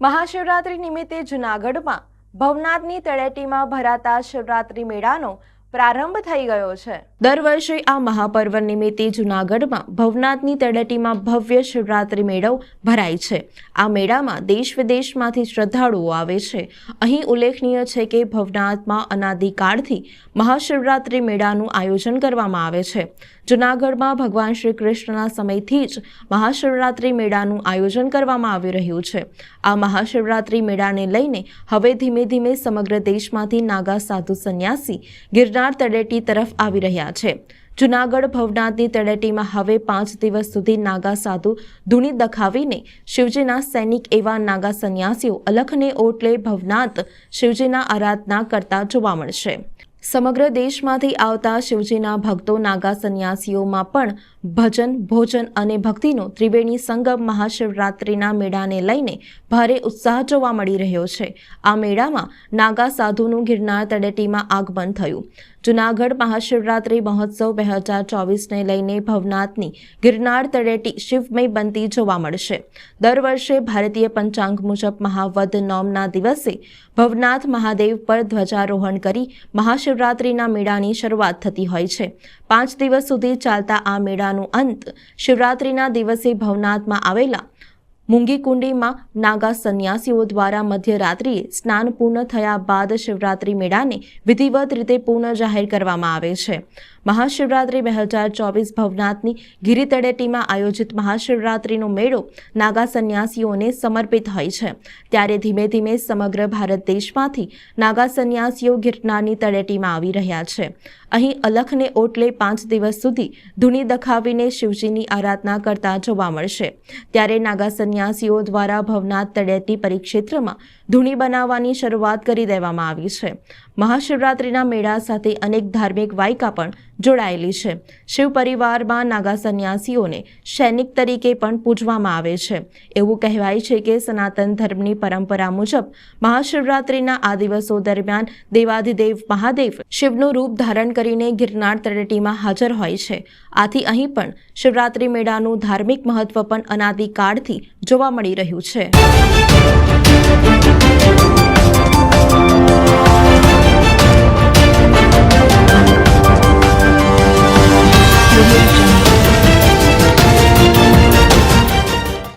મહાશિવરાત્રી નિમિત્તે જૂનાગઢમાં ભવનાથની તળેટીમાં ભરાતા શિવરાત્રી મેળાનો પ્રારંભ થઈ ગયો છે. દર વર્ષે આ મહાપર્વ નિમિત્તે જૂનાગઢમાં ભવનાથની તળેટીમાં ભવ્ય શિવરાત્રિ મેળો ભરાય છે. આ મેળામાં દેશ વિદેશમાંથી શ્રદ્ધાળુઓ આવે છે. અહીં ઉલ્લેખનીય છે કે ભવનાથમાં અનાદિકાળથી મહાશિવરાત્રિ મેળાનું આયોજન કરવામાં આવે છે. જૂનાગઢમાં ભગવાન શ્રી કૃષ્ણના સમયથી જ મહાશિવરાત્રિ મેળાનું આયોજન કરવામાં આવી રહ્યું છે. આ મહાશિવરાત્રિ મેળાને લઈને હવે ધીમે ધીમે સમગ્ર દેશમાંથી નાગા સાધુ સંન્યાસી ગિરનાર તળેટી તરફ આવી રહ્યા છે. જૂનાગઢ ભવનાથની તળેટીમાં હવે પાંચ દિવસ સુધી નાગા સાધુ ધૂણી દખાવીને શિવજીના સૈનિક એવા નાગા સંન્યાસીઓ અલખને ઓટલે ભવનાથ શિવજીના આરાધના કરતા જોવા મળશે. સમગ્ર દેશમાંથી આવતા શિવજીના ભક્તો નાગા સંન્યાસીઓમાં પણ ભજન, ભોજન અને ભક્તિનો ત્રિવેણી સંગમ મહાશિવરાત્રિના મેળાને લઈને ભારે ઉત્સાહ જોવા મળી રહ્યો છે. આ મેળામાં નાગા સાધુનું ગિરનાર તળેટીમાં આગમન થયું. જૂનાગઢ મહાશિવરાત્રિ મહોત્સવ બે હજાર ચોવીસને લઈને ભવનાથની ગિરનાર તળેટી શિવમય બનતી જોવા મળશે. દર વર્ષે ભારતીય પંચાંગ મુજબ મહાવદ નોમના દિવસે ભવનાથ મહાદેવ પર ધ્વજારોહણ કરી મહાશિવરાત્રિના મેળાની શરૂઆત થતી હોય છે. પાંચ દિવસ સુધી ચાલતા આ મેળાનો અંત શિવરાત્રિના દિવસે ભવનાથમાં આવેલા મૂંગીકુંડીમાં નાગા સંન્યાસીઓ દ્વારા મધ્યરાત્રિએ સ્નાન પૂર્ણ થયા બાદ શિવરાત્રિ મેળાને વિધિવત રીતે પૂર્ણ જાહેર કરવામાં આવે છે. મહાશિવરાત્રિ બે હજાર ચોવીસ ભવનાથની ગીરી તળેટીમાં આયોજિત મહાશિવરાત્રિનો મેળો નાગા સંન્યાસીઓને સમર્પિત હોય છે. ત્યારે ધીમે ધીમે સમગ્ર ભારત દેશમાંથી નાગા સંન્યાસીઓ ગિરનારની તળેટીમાં આવી રહ્યા છે. અહીં અલખને ઓટલે પાંચ દિવસ સુધી ધૂણી દખાવીને શિવજીની આરાધના કરતા જોવા મળશે. ત્યારે નાગા સંન્યાસીઓ દ્વારા ભવનાથ તળેટી પરિક્ષેત્રમાં ધૂણી બનાવવાની શરૂઆત કરી દેવામાં આવી છે. મહાશિવરાત્રિના મેળા સાથે અનેક ધાર્મિક વાયકા પણ જોડાયેલી છે. શિવ પરિવારમાં નાગા સંન્યાસીઓને સૈનિક તરીકે પણ પૂજવામાં આવે છે. એવું કહેવાય છે કે સનાતન ધર્મની પરંપરા મુજબ મહાશિવરાત્રિના આ દિવસો દરમિયાન દેવાધિદેવ મહાદેવ શિવનું રૂપ ધારણ કરીને ગિરનાર તળેટીમાં હાજર હોય છે. આથી અહીં પણ શિવરાત્રિ મેળાનું ધાર્મિક મહત્વ પણ અનાદિકાળથી જોવા મળી રહ્યું છે.